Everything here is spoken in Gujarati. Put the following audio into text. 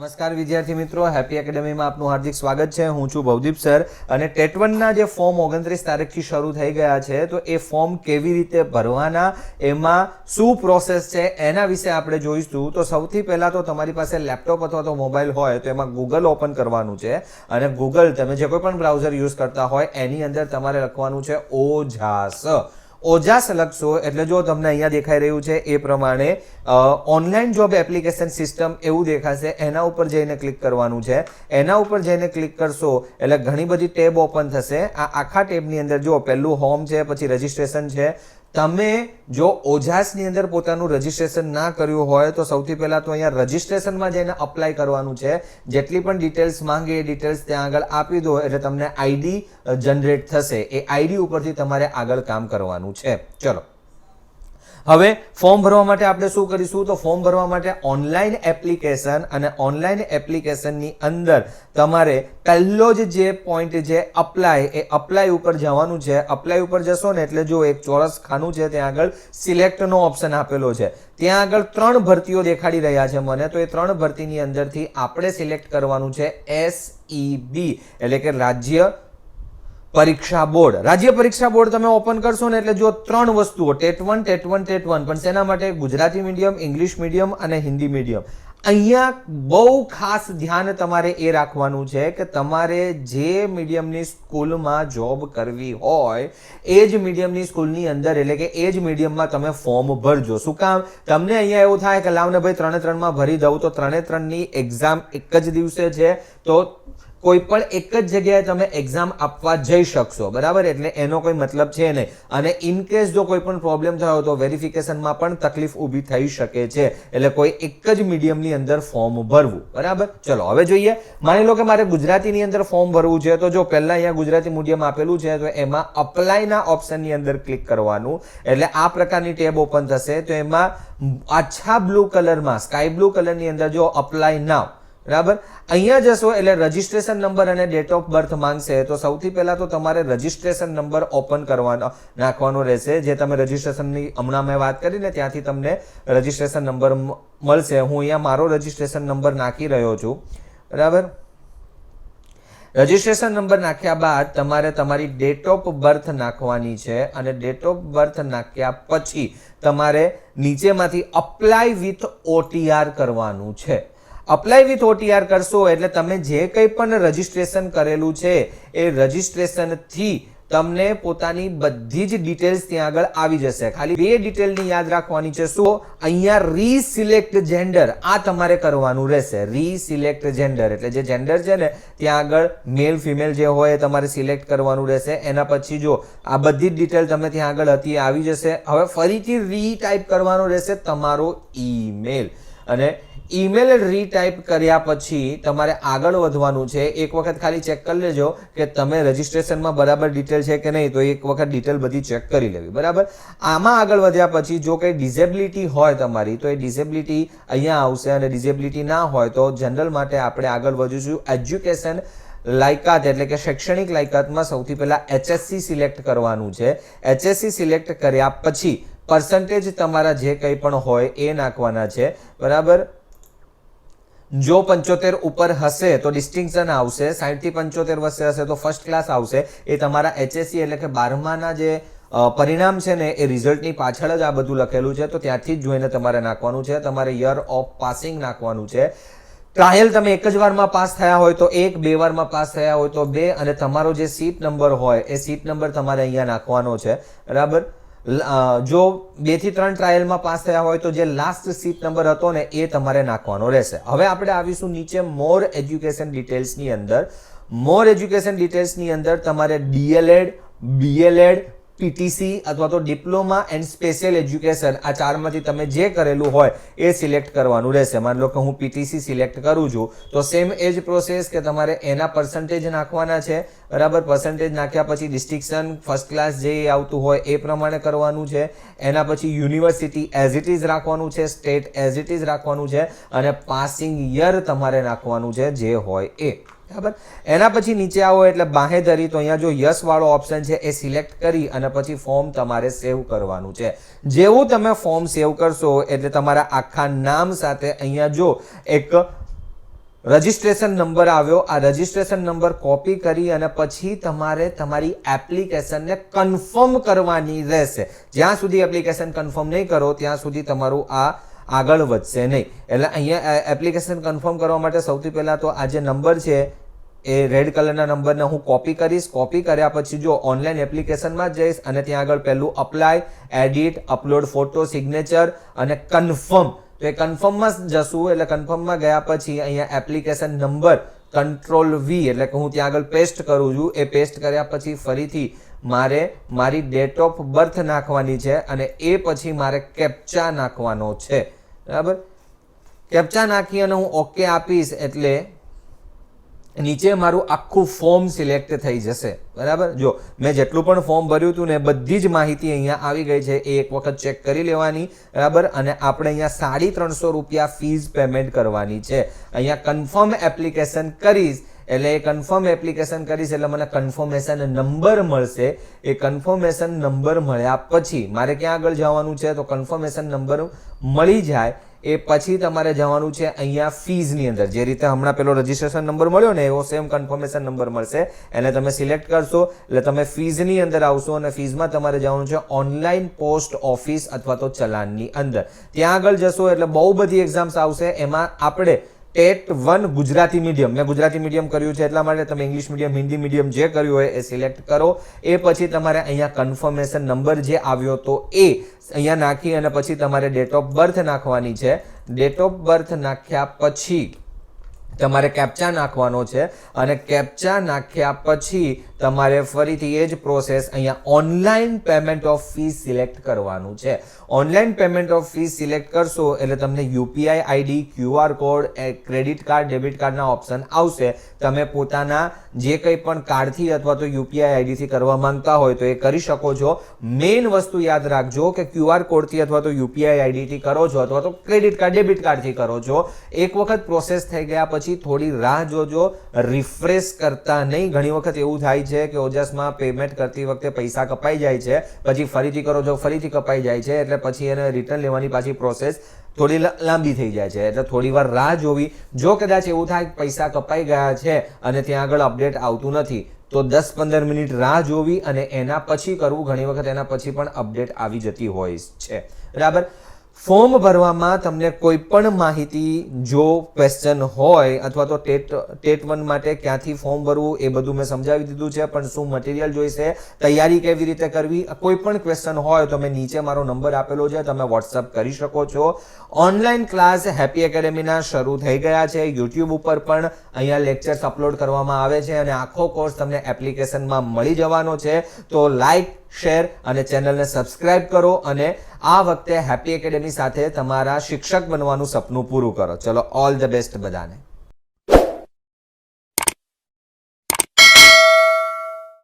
નમસ્કાર વિદ્યાર્થી મિત્રો હેપી એકેડેમીમાં આપનું હાર્દિક સ્વાગત છે. હું છું ભવદીપ સર અને ટેટવનના જે ફોર્મ ઓગણત્રીસ તારીખથી શરૂ થઈ ગયા છે, તો એ ફોર્મ કેવી રીતે ભરવાના, એમાં શું પ્રોસેસ છે, એના વિશે આપણે જોઈશું. તો સૌથી પહેલાં તો તમારી પાસે લેપટોપ અથવા તો મોબાઈલ હોય, તો એમાં ગૂગલ ઓપન કરવાનું છે. અને ગૂગલ તમે જે કોઈ પણ બ્રાઉઝર યુઝ કરતા હોય, એની અંદર તમારે લખવાનું છે ઓઝાસ ઓજાસ લખશો, એટલે જો તમને અહીંયા દેખાઈ રહ્યું છે એ પ્રમાણે ઓનલાઈન જોબ એપ્લિકેશન સિસ્ટમ એવું દેખાશે, એના ઉપર જઈને ક્લિક કરવાનું છે. એના ઉપર જઈને ક્લિક કરશો, એટલે ઘણી બધી ટેબ ઓપન થશે. આ આખા ટેબની અંદર જો પહેલું હોમ છે, પછી રજિસ્ટ્રેશન છે તમે જો ઓજાસની અંદર પોતાનું રજિસ્ટ્રેશન ના કર્યું હોય, તો સૌથી પહેલા તો અહીંયા રજિસ્ટ્રેશનમાં જઈને અપ્લાય કરવાનું છે. જેટલી પણ ડિટેલ્સ માંગે એ ડિટેલ્સ ત્યાં આગળ આપી દો, એટલે તમને આઈડી જનરેટ થશે. એ આઈડી ઉપરથી તમારે આગળ કામ કરવાનું છે. ચલો. હવે ફોર્મ ભરવા માટે આપણે શું કરીશું? તો ફોર્મ ભરવા માટે ઓનલાઈન એપ્લિકેશન અને ઓનલાઈન એપ્લિકેશનની અંદર તમારે પહેલો જ જે પોઈન્ટ જે અપ્લાય એ અપ્લાય ઉપર જવાનું છે. અપ્લાય ઉપર જશો ને એટલે જો એક ચોરસ ખાનું છે, ત્યાં આગળ સિલેક્ટનો ઓપ્શન આપેલો છે. ત્યાં આગળ ત્રણ ભરતીઓ દેખાડી રહ્યા છે મને. તો એ ત્રણ ભરતીની અંદરથી આપણે સિલેક્ટ કરવાનું છે એસઈબી બી એટલે કે રાજ્ય પરીક્ષા બોર્ડ. રાજ્ય પરીક્ષા બોર્ડ તમે ઓપન કરશો ને એટલે જો ત્રણ વસ્તુઓ, TET one TET one TET one, પણ શેના માટે? ગુજરાતી મીડિયમ ઇંગ્લિશ મીડિયમ અને હિન્દી મીડિયમ અહીંયા બહુ ખાસ ધ્યાન તમારે એ રાખવાનું છે કે તમારે જે મીડિયમની સ્કૂલમાં જોબ કરવી હોય, એ જ મીડિયમની સ્કૂલની અંદર, એટલે કે એ જ મીડિયમમાં તમે ફોર્મ ભરજો. શું કામ? તમને અહીંયા એવું થાય કે લાવને ભાઈ ત્રણે ત્રણમાં ભરી દઉં, તો ત્રણે ત્રણની એક્ઝામ એક જ દિવસે છે, તો કોઈ પણ એક જ જગ્યાએ તમે એક્ઝામ આપવા જઈ શકશો, બરાબર? એટલે એનો કોઈ મતલબ છે નહીં. અને ઇન કેસ જો કોઈ પણ પ્રોબ્લેમ થયો તો વેરિફિકેશનમાં પણ તકલીફ ઊભી થઈ શકે છે. એટલે કોઈ એક જ મીડિયમની અંદર ફોર્મ ભરવું, બરાબર? ચલો, હવે જોઈએ. માની લો કે મારે ગુજરાતીની અંદર ફોર્મ ભરવું છે, તો જો પહેલાં અહીંયા ગુજરાતી મીડિયમ આપેલું છે, તો એમાં અપ્લાયના ઓપ્શનની અંદર ક્લિક કરવાનું. એટલે આ પ્રકારની ટેબ ઓપન થશે. તો એમાં આછા બ્લુ કલરમાં સ્કાય બ્લુ કલરની અંદર જો અપ્લાય નાવ બરાબર? અહીંયા જશો એટલે રજિસ્ટ્રેશન નંબર અને ડેટ ઓફ બર્થ માંગશે. તો સૌથી પહેલા તો તમારે રજિસ્ટ્રેશન નંબર ઓપન કરવાનો, નાખવાનો રહેશે. જે તમે રજિસ્ટ્રેશનની હમણાં મેં વાત કરી ને, ત્યાંથી તમને રજિસ્ટ્રેશન નંબર મળશે. હું અહીંયા મારો રજિસ્ટ્રેશન નંબર નાખી રહ્યો છું. બરાબર? રજિસ્ટ્રેશન નંબર નાખ્યા બાદ તમારે તમારી ડેટ ઓફ બર્થ નાખવાની છે અને ડેટ ઓફ બર્થ નાખ્યા પછી તમારે નીચેમાંથી અપ્લાય વિથ ઓટીઆર કરવાનું છે. અપ્લાય વિથ ઓટીઆર કરશો એટલે તમે જે કંઈ પણ રજિસ્ટ્રેશન કરેલું છે, એ રજિસ્ટ્રેશનથી તમને પોતાની બધી જ ડિટેલ્સ ત્યાં આગળ આવી જશે. ખાલી બે ડિટેલની યાદ રાખવાની છે. શું અહીંયા રીસિલેક્ટ જેન્ડર આ તમારે કરવાનું રહેશે. રીસિલેક્ટ જેન્ડર એટલે જે જેન્ડર છે ને, ત્યાં આગળ મેલ ફિમેલ જે હોય તમારે સિલેક્ટ કરવાનું રહેશે. એના પછી જો આ બધી જ ડિટેલ તમે ત્યાં આગળ હતી, આવી જશે. હવે ફરીથી રીટાઈપ કરવાનો રહેશે તમારો ઈમેલ અને ઈમેલ રીટાઈપ કર્યા પછી તમારે આગળ વધવાનું છે. એક વખત ખાલી ચેક કરી લેજો કે તમે રજિસ્ટ્રેશનમાં બરાબર ડિટેલ છે કે નહીં, તો એક વખત ડિટેલ બધી ચેક કરી લેવી. બરાબર? આમાં આગળ વધ્યા પછી જો કંઈ ડિઝેબિલિટી હોય તમારી, તો એ ડિઝેબિલિટી અહીંયા આવશે અને ડિઝેબિલિટી ના હોય તો જનરલ માટે આપણે આગળ વધીશું. એજ્યુકેશન લાયકાત એટલે કે શૈક્ષણિક લાયકાતમાં સૌથી પહેલાં એચએસસી સિલેક્ટ કરવાનું છે. એચએસસી સિલેક્ટ કર્યા પછી પર્સન્ટેજ તમારા જે કંઈ પણ હોય એ નાખવાના છે. બરાબર? જો પંચોતેર ઉપર હશે તો ડિસ્ટિંક્શન આવશે સાહીઠથી પંચોતેર વર્ષે હશે તો ફર્સ્ટ ક્લાસ આવશે. એ તમારા એચએસસી એટલે કે બારમાના જે પરિણામ છે ને, એ રિઝલ્ટની પાછળ જ આ બધું લખેલું છે. તો ત્યાંથી જ જોઈને તમારે નાખવાનું છે. તમારે યર ઓફ પાસિંગ નાખવાનું છે. ટ્રાયલ તમે એક જ વારમાં પાસ થયા હોય તો એક, બે વારમાં પાસ થયા હોય તો બે, અને તમારો જે સીટ નંબર હોય, એ સીટ નંબર તમારે અહીંયા નાખવાનો છે. બરાબર? જો બેથી ત્રણ ટ્રાયલમાં પાસ થયા હોય તો જે લાસ્ટ સીટ નંબર હતો ને, એ તમારે નાખવાનો રહેશે. હવે આપણે આવીશું નીચે મોર એજ્યુકેશન ડિટેલ્સની અંદર. મોર એજ્યુકેશન ડિટેલ્સની અંદર તમારે ડીએલએડ બીએલએડ પીટીસી અથવા તો ડિપ્લોમા એન્ડ સ્પેશિયલ એજ્યુકેશન આ ચારમાંથી તમે જે કરેલું હોય એ સિલેક્ટ કરવાનું રહેશે. માની લો કે હું પીટીસી સિલેક્ટ કરું છું, તો સેમ એ જ પ્રોસેસ કે તમારે એના પર્સન્ટેજ નાખવાના છે. બરાબર? પર્સન્ટેજ નાખ્યા પછી ડિસ્ટિક્શન ફર્સ્ટ ક્લાસ જે આવતું હોય એ પ્રમાણે કરવાનું છે. એના પછી યુનિવર્સિટી એઝ ઇટ ઇઝ રાખવાનું છે સ્ટેટ એઝ ઇટ ઇઝ રાખવાનું છે અને પાસિંગ યર તમારે નાખવાનું છે જે હોય એ. બરાબર? એના પછી નીચે આવો એટલે બાહેધરી, તો અહીંયા જો યસ વાળો ઓપ્શન છે એ સિલેક્ટ કરી અને પછી ફોર્મ તમારે સેવ કરવાનું છે. જેવું તમે ફોર્મ સેવ કરશો એટલે તમારા આખા નામ સાથે અહીંયા જો એક રજિસ્ટ્રેશન નંબર આવ્યો. આ રજિસ્ટ્રેશન નંબર કોપી કરી અને પછી તમારે તમારી એપ્લિકેશનને કન્ફર્મ કરવાની રહેશે. જ્યાં સુધી એપ્લિકેશન કન્ફર્મ નહીં કરો, ત્યાં સુધી તમારું આ આગળ વધશે નહીં. એટલે અહીંયા એપ્લિકેશન કન્ફર્મ કરવા માટે સૌથી પહેલાં તો આ જે નંબર છે, એ રેડ કલરના નંબરને હું કોપી કરીશ. કોપી કર્યા પછી જો ઓનલાઈન એપ્લિકેશનમાં જઈશ અને ત્યાં આગળ પહેલું apply edit upload photo signature અને કન્ફર્મ તો એ કન્ફર્મમાં જશું. એટલે કન્ફર્મમાં ગયા પછી અહીંયા એપ્લિકેશન નંબર કંટ્રોલ વી એટલે કે હું ત્યાં આગળ પેસ્ટ કરું છું. એ પેસ્ટ કર્યા પછી ફરીથી મારે મારી ડેટ ઓફ બર્થ નાખવાની છે અને એ પછી મારે કેપ્ચા નાખવાનો છે. બરાબર? કેપ્ચા નાખી અને હું ઓકે આપીશ એટલે નીચે મારું આખું ફોર્મ સિલેક્ટ થઈ જશે. બરાબર? જો, મેં જેટલું પણ ફોર્મ ભર્યું હતું ને બધી જ માહિતી અહીંયા આવી ગઈ છે. એ એક વખત ચેક કરી લેવાની, બરાબર? અને આપણે અહીંયા સાડી ત્રણસો રૂપિયા ફીઝ પેમેન્ટ કરવાની છે. અહીંયા કન્ફર્મ એપ્લિકેશન કરીશ એટલે એ કન્ફર્મ એપ્લિકેશન કરીશ એટલે મને કન્ફર્મેશન નંબર મળશે. એ કન્ફર્મેશન નંબર મળ્યા પછી મારે ક્યાં આગળ જવાનું છે? તો કન્ફર્મેશન નંબર મળી જાય, એ પછી તમારે જવાનું છે અહીંયા ફીઝની અંદર. જે રીતે હમણાં પેલો રજીસ્ટ્રેશન નંબર મળ્યો ને, એવો સેમ કન્ફર્મેશન નંબર મળશે. એને તમે સિલેક્ટ કરશો, એટલે તમે ફીઝની અંદર આવશો અને ફીઝમાં તમારે જવાનું છે ઓનલાઈન પોસ્ટ ઓફિસ અથવા તો ચલાનની અંદર. ત્યાં આગળ જશો એટલે બહુ બધી એક્ઝામ્સ આવશે. એમાં આપણે ટેટ વન ગુજરાતી મીડિયમ. મેં ગુજરાતી મીડિયમ કર્યું છે એટલા માટે તમે ઇંગ્લિશ મીડિયમ, હિન્દી મીડિયમ જે કર્યું હોય એ સિલેક્ટ કરો. એ પછી તમારે અહીંયા કન્ફર્મેશન નંબર જે આવ્યો તો એ અહીંયા નાખી અને પછી તમારે ડેટ ઓફ બર્થ નાખવાની છે. ડેટ ઓફ બર્થ નાખ્યા પછી તમારે કેપ્ચા નાખવાનો છે અને કેપ્ચા નાખ્યા પછી તમારે ફરીથી એ જ પ્રોસેસ અહીંયા online payment of fee select કરવાનું છે. Online payment of fee select કરશો એટલે તમને UPI ID QR code credit card debit કાર્ડના ઓપ્શન આવશે. તમે પોતાના જે કંઈ પણ કાર્ડથી અથવા તો યુપીઆઈ આઈડીથી કરવા માંગતા હોય તો એ કરી શકો છો. મેઇન વસ્તુ યાદ રાખજો કે ક્યુઆર કોડથી અથવા તો યુપીઆઈ આઈડીથી કરો છો અથવા તો ક્રેડિટ કાર્ડ ડેબિટ કાર્ડથી કરો છો. એક વખત પ્રોસેસ થઈ ગયા પછી થોડી રાહ જોજો. રિફ્રેશ કરતા નહીં. ઘણી વખત એવું થાય છે કે ઓજસમાં પેમેન્ટ કરતી વખતે પૈસા કપાઈ જાય છે, પછી ફરીથી કરો છો, ફરીથી કપાઈ જાય છે, એટલે પછી એને રિટર્ન લેવાની પાછી પ્રોસેસ થોડી લાંબી થઈ જાય છે. એટલે થોડી વાર રાહ જોવી. જો કદાચ એવું થાય પૈસા કપાઈ ગયા છે અને ત્યાં આગળ અપડેટ આવતું નથી, તો દસ પંદર મિનિટ રાહ જોવી અને એના પછી કરવું. ઘણી વખત એના પછી પણ અપડેટ આવી જતી હોય છે. બરાબર? ફોર્મ ભરવામાં તમને કોઈ પણ માહિતી, જો ક્વેશ્ચન હોય અથવા તો ટેટ ટેટ વન માટે ક્યાંથી ફોર્મ ભરવું એ બધું મેં સમજાવી દીધું છે, પણ શું મટીરિયલ જોઈશે, તૈયારી કેવી રીતે કરવી, કોઈ પણ ક્વેશ્ચન હોય તો મેં નીચે મારો નંબર આપેલો છે, તમે વોટ્સઅપ કરી શકો છો. ઓનલાઈન ક્લાસ હેપી એકેડેમીના શરૂ થઈ ગયા છે યુટ્યુબ ઉપર પણ અહીંયા લેક્ચર્સ અપલોડ કરવામાં આવે છે અને આખો કોર્સ તમને એપ્લિકેશનમાં મળી જવાનો છે. તો લાઈક શેર અને ચેનલને સબસ્ક્રાઇબ કરો અને આ વખતે હેપી એકેડેમી સાથે તમારા શિક્ષક બનવાનું સપનું પૂરું કરો. ચલો ઓલ ધ બેસ્ટ બધાને.